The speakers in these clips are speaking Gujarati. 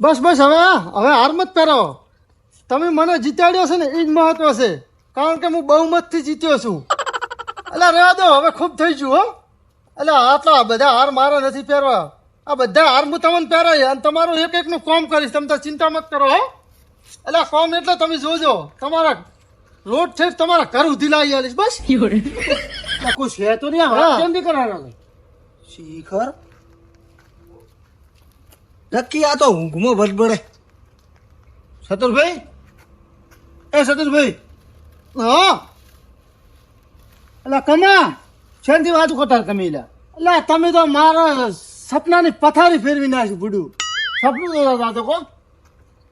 બસ બસ હવે હવે હાર મત પહેરો તમે મને જીતાડ્યો છે ને એ જ મહત્વ છે. કારણ કે હું બહુમતથી જીત્યો છું. એટલે રહેવા દો હવે ખૂબ થઈ ગયું હો. એટલે આટલા બધા હાર મારા નથી પહેરવા. આ બધા હાર હું તમને પહેરાય અને તમારું એક એકનું કોમ કરીશ. તમે તો ચિંતા મત કરો હો. એટલે કોમ એટલે તમે જોજો. તમારા રોડ છે તમારા ઘર ઉધી લાવી આવીશ બસ. કોઈ છે તો નહીં કેમ નહીં કરવાનો? શિખર નક્કી આ તો ઊંઘમાં ભટભડે સતુરભાઈ? એ સતુરભાઈ. હા? એટલે કમા? શેનથી વાત કરતા તમે એટલે તમે તો મારા સપનાની પથારી ફેરવી નાખી બુડું સપનું જોતા હતા તો કો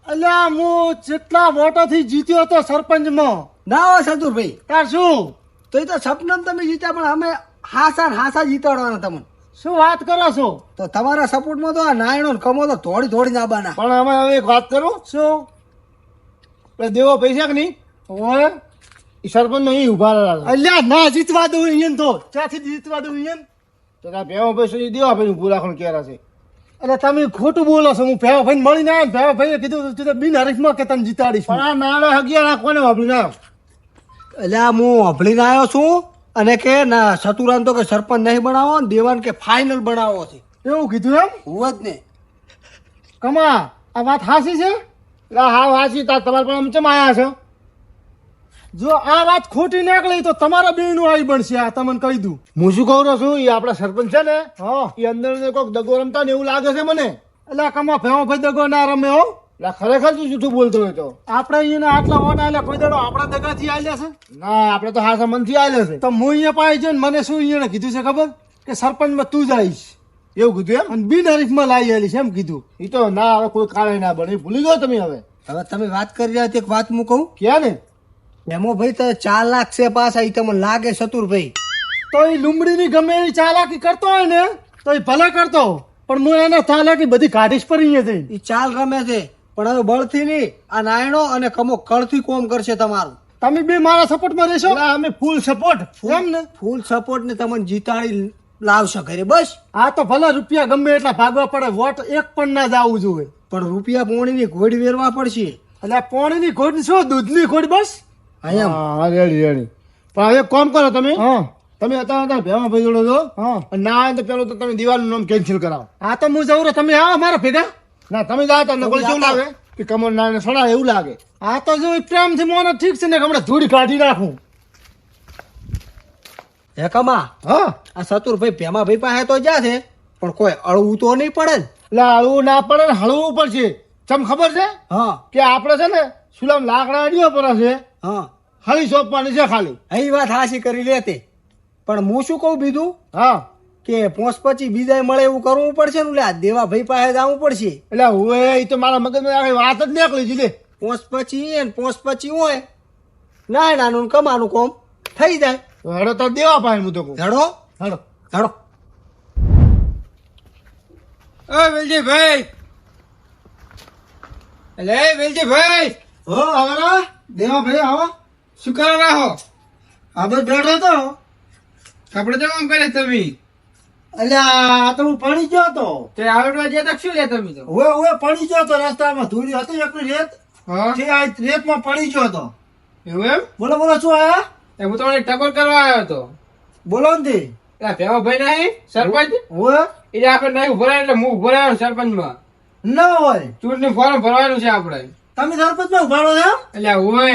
એટલે હું જેટલા વોટોથી જીત્યો હતો સરપંચમાં. ના હોય સતુરભાઈ. તાર શું? તો એ તો સપનામાં તમે જીત્યા પણ અમે હાસા હાસા જીતાડવાના તમને. શું વાત કરો છો? તો તમારા સપોર્ટમાં તો આ નાયણો કમો તો થોડી થોડી નાબાના પણ અમે હવે એક વાત કરું? શું? દેવો પૈસા કે નહીં? ઓય. સરપંચ નહીં ઊભા રહ્યા અલ્યા ના જીતવા દઉં અહીંયા તો. ત્યાંથી જીતવા દઉં અહીંયા તો ત્યાં ભેવો પૈસો દેવા ભાઈ પૂરા ખણ ક્યારે છે. એટલે તમે ખોટું બોલો છો. હું ભેવા ભાઈ મળીને ના ભેવા ભાઈએ કીધું તું તો બિન હરીફમાં કે તને જીતાડીશ. પણ આ નાણા હગિયાર રાખવાને વાપરી ના એટલે આ હું અભળીને આવ્યો છું. અને કે ના સતુરાન તો કે સરપંચ નહીં બનાવો ને દેવાન કે ફાઇનલ બનાવો છે. એવું કીધું એમ? હું જ ને. કમા આ વાત હાસી છે? હા હાસી તા તમારે પણ આમ ચમ આયા છો? જો આ વાત ખોટી નીકળી તો તમારા બેનું આવી બનશે આ તમને કહી દઉં. હું શું કહું છું? એ આપણા સરપંચ છે ને. હા. એ અંદર ને કોઈક દગો રમતા ને એવું લાગે છે મને. એટલે કમા ભેવા ભાઈ દગો ના રમે હો. એટલે ખરેખર તું જૂઠું બોલતો હોય તો. આપણે અહીંયા આટલા વોટ આલ્યા કોઈ દાડો આપણા દગાથી આલ્યા છે? ના આપણે તો હા મનથી આવેલો છે. તો હું અહીંયા પાસે જઈને મને શું અહીંયા કીધું છે ખબર? કે સરપંચમાં તું જ આવીશ. એવું કીધું એમ? અને બિન હરીફમાં લાવી આલીશ એમ કીધું. એ તો ના હવે કોઈ કાળે ના બને. એ ભૂલી ગયો તમે હવે. હવે તમે વાત કરી રહ્યા છો એક વાત હું કહું? ક્યાં ને એમો ભાઈ તો ચાર લાખ છે પાછા એ તમને લાગે સતુરભાઈ તો એ લુમડીની ગમે એવી ચાલાકી કરતો હોય ને તો એ ભલે કરતો પણ હું એને ચાલાકી બધી કાઢીશ પર અહીંયા જઈ એ ચાલ રમે છે. પણ હવે બળથી નહીં આ નાયણો અને કમો કળથી કોમ કરશે તમારું. તમે બે મારા સપોર્ટમાં રહેશો? અમે ફૂલ સપોર્ટ કેમ ને? ફૂલ સપોર્ટ ને તમને જીતાડી લાવશે ઘરે બસ. આ તો ભલે રૂપિયા ગમે એટલા ભાગવા પડે વોટ એક પણ ના જાવું જોઈએ. પણ રૂપિયા પોણીની ઘોડી વેરવા પડશે. એટલે પોણીની ખોટ શું દૂધની ખોટ બસ? અહીંયા હા રેડી રેડી. પણ હવે કોમ કરો તમે. હા. તમે અત્યારે અત્યારે ભેમા ભાઈ જોડો છો. હા. ના આવે તો પેલું તો તમે દિવાલનું નામ કેન્સલ કરાવો. આ તો હું જવું તમે આવો મારા ભેગા. ના તમે જાઓ તમને કોઈ કેવું લાગે? કે કમર ના સડા એવું લાગે. આ તો જો પ્રેમથી મોને ઠીક છે ને હમણાં ધૂળી કાઢી નાખું. હે કમા? હા. આ સતુરભાઈ ભેમાભાઈ પાસે તો જ્યાં છે પણ કોઈ અળવું તો નહીં પડે ને. એટલે અળવું ના પડે ને હળવું પડશે ચમ ખબર છે? હા. કે આપણે છે ને સુલામ લાકડા અડીઓ પડે છે. હા. હળી સોંપવાની છે ખાલી. એ વાત હાસી કરી લેતી. પણ હું શું કહું બીજું? હા. કે પોસ પછી બીજા મળે એવું કરવું પડશે ને આ દેવા ભાઈ પાસે જવું પડશે. એટલે હું એ તો મારા મગજમાં વાત જ નીકળી છે લે. પોસ પછી પોસ પછી હોય. ના નાનું ને કમાનું કોમ થઈ જાય. હડો તો દેવા પાસે હું તો કહું. ધડો હડો. એ વેલજી ભાઈ એટલે એ વેલજીભાઈ. હો આવો દેવા ભાઈ આવો. શું કરો રાહો આ બધો બેઠો તો. કપડે તો કામ કરે તમે? એટલે આ તો હું ગયો હતો. તે આવડવા જતા શું લે તમે તો ગયો હતો રસ્તામાં. ધૂળી હતી એકલી રેત. તે આ રેતમાં પડી ગયો હતો. એવું એમ? બોલો બોલો શું આયા? એ હું તમને ટકોર કરવા આવ્યો હતો. બોલો ને તે. એટલે ભેવા ભાઈ નહીં સરપંચ? હવે. એટલે આપણે નહીં ઊભો એટલે હું ઊભો સરપંચમાં. ના હોય. ચૂંટણી ફોર્મ ભરવાનું છે આપણે. તમે સરપંચમાં ઉભાડો છો? એટલે હોય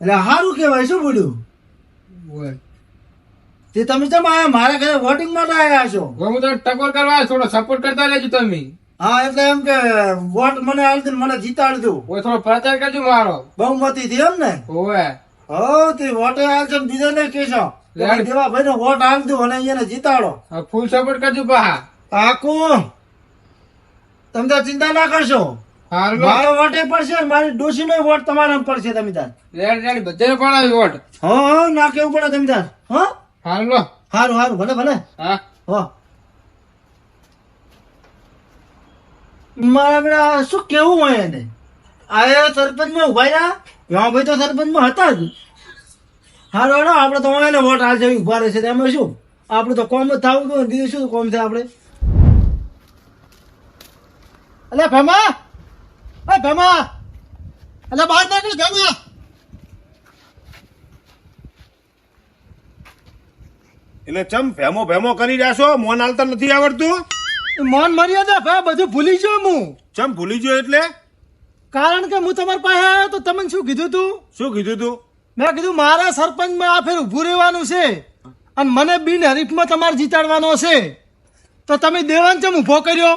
એટલે સારું કહેવાય શું બોલ્યું? હોય તે તમે કેમ આયા? મારા ઘરે વોટિંગ માટે આયા છો? હું તો ટકોર કરવા થોડો સપોર્ટ કરતા રહેજો તમે. હા એટલે એમ કે વોટ મને આલતી મને જીતાડી હોય થોડો પ્રચાર કરજો મારો. બહુમતી થી એમ ને? હોય હો તે વોટ આલજો ને બીજા ને કહેશો. દેવા ભાઈ વોટ આલ અને એને જીતાડો. ફૂલ સપોર્ટ કરજો બા પાકું તમે તો ચિંતા ના કરશો. મારો વોટે પડશે ને મારી ડોસી નો વોટ તમારા પડશે તમે તાર. રેડ રેડ બધાને પડાવી વોટ હા હા ના કેવું પડે તમે તાર. હા? હારું લો. હારું ભલે ભલે. હા. હો. મારા બેટા શું કેવું હોય એને? આ સરપંચમાં ઊભા રહ્યા? ભાઈ તો સરપંચમાં હતા જ. હારો આપણે તો એને વોટ હાલ જેવી ઊભા રહેશે. એમાં શું? આપણે તો કોમ જ થવું જોઈએ. શું કોમ છે આપણે? અલે ફેમા એ ભેમા! એટલે બહાર નીકળ ભેમા! એટલે ચમ ભેમો ભેમો કરી રહ્યા છો? મોન હાલતા નથી આવડતું? મોન મર્યાદા ભાઈ બધું ભૂલી ગયો હું. ચમ ભૂલી ગયો એટલે? કારણ કે હું તમારી પાસે આવ્યો તો તમને શું કીધું તું? શું કીધું તું? મેં કીધું મારા સરપંચમાં આ ફેર ઊભું રહેવાનું છે અને મને બિન હરીફમાં તમારે જીતાડવાનો છે. તો તમે દેવાન ચમ ઊભો કર્યો?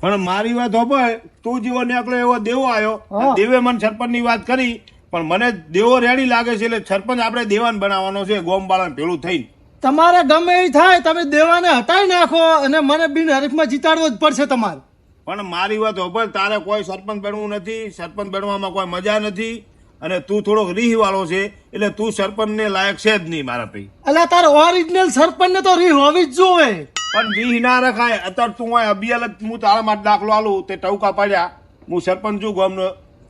પણ મારી વાત હોય તું જેવો નીકળો એવો દેવો આવ્યો. દેવે મને સરપંચની વાત કરી પણ મને દેવો રેડી લાગે છે એટલે સરપંચ આપણે દેવાન બનાવવાનો છે ગોમ બાળા ભેળું થઈને. તમારે ગમે એ થાય તમે દેવાને હટાવી નાખો અને મને બિન હરીફમાં જીતાડવો જ પડશે તમારે. પણ મારી વાત હોભળ તારે કોઈ સરપંચ બનવું નથી સરપંચ બનવામાં કોઈ મજા નથી અને તું થોડોક રીહ વાળો છે એટલે તું સરપંચ ને લાયક છે જ નહીં મારા ભાઈ. એટલે તારે ઓરિજિનલ સરપંચને તો રી હોવી જ જોવે પણ રીહ ના રખાય. અત્યારે તું જ હું તારા માટે દાખલો આલું તે ટવકા પડ્યા. હું સરપંચ છું ગામનો.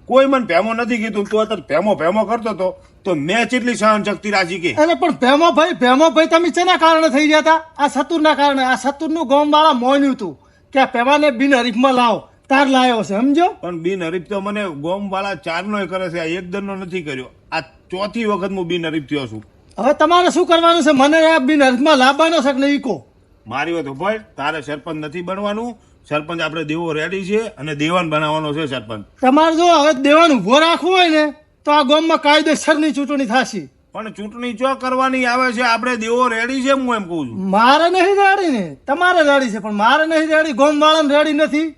કોઈ મને ભેમો નથી કીધું તું અત્યારે ભેમો ભેમો કરતો હતો તો મેં ચેટલી સહન શક્તિ રાખી કે અરે પણ ભેમો ભાઈ ભેમો ભાઈ તમે શેના કારણે થઈ ગયા હતા? આ સતુરના કારણે આ સતુરનું ગોમ વાળા મોન્યું હતું કે આ પેવાને બિન હરીફમાં લાવો તાર લાયો છે સમજો? પણ બિન હરીફ તો મને ગોમ વાળા ચાર નો કરે છે આ એક દરનો નથી કર્યો. આ ચોથી વખત હું બિન હરીફ થયો છું. હવે તમારે શું કરવાનું છે? મને આ બિન હરીફમાં લાવવાનો છે ઈકો? મારી વાત ભાઈ તારે સરપંચ નથી બનવાનું સરપંચ આપણે દેવો રેડી છે અને દેવાન બનાવવાનો છે સરપંચ. તમારે જો હવે દેવાન ઊભો રાખવું હોય ને તો આ ગામમાં કાયદેસરની ચૂંટણી થશે. પણ ચૂંટણી જો કરવાની આવે છે? આપણે દેવો રેડી છે હું એમ કહું છું. મારે નહીં રેડી ને. તમારે રેડી છે પણ મારે નહીં રેડી ગોમ વાળાને રેડી નથી.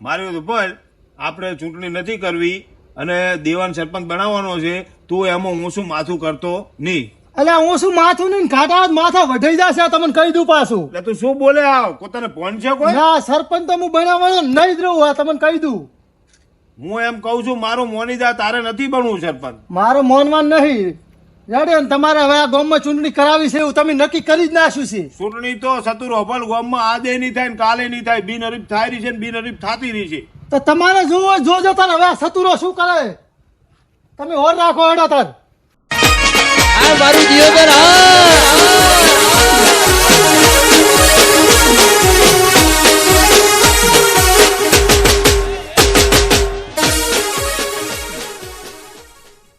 મારી તો ભાઈ આપણે ચૂંટણી નથી કરવી અને દેવાન સરપંચ બનાવવાનો છે તું એમાં હું શું માથું કરતો? નહીં. એટલે હું શું માથું નહીં ઘાટા માથા વઢાઈ જશે તમને કહી દઉં પાછું. એટલે તું શું બોલે આવ? પોતાને ફોન છે કોઈ? ના સરપંચ તો હું બનાવવાનો નહીં જ રહું આ તમને કહી દઉં. હું એમ કહું છું મારું મોનીદા તારે નથી બનવું સરપંચ. મારું મોનવાન નહીં. રેડી તમારે હવે આ ગામમાં ચૂંટણી કરાવી છે એવું તમે નક્કી કરી જ નાખ્યું છે. ચૂંટણી તો સતુર હોભલ ગામમાં આજે નહીં થાય ને કાલે નહીં થાય બિનહરીફ થાય રહી છે ને બિનહરીફ થતી રહી છે. તો તમારે જોવો જોજો તાર હવે સતુરો શું કરે? તમે ઓર રાખો હેડો તાર. આ મારું જીવન હા.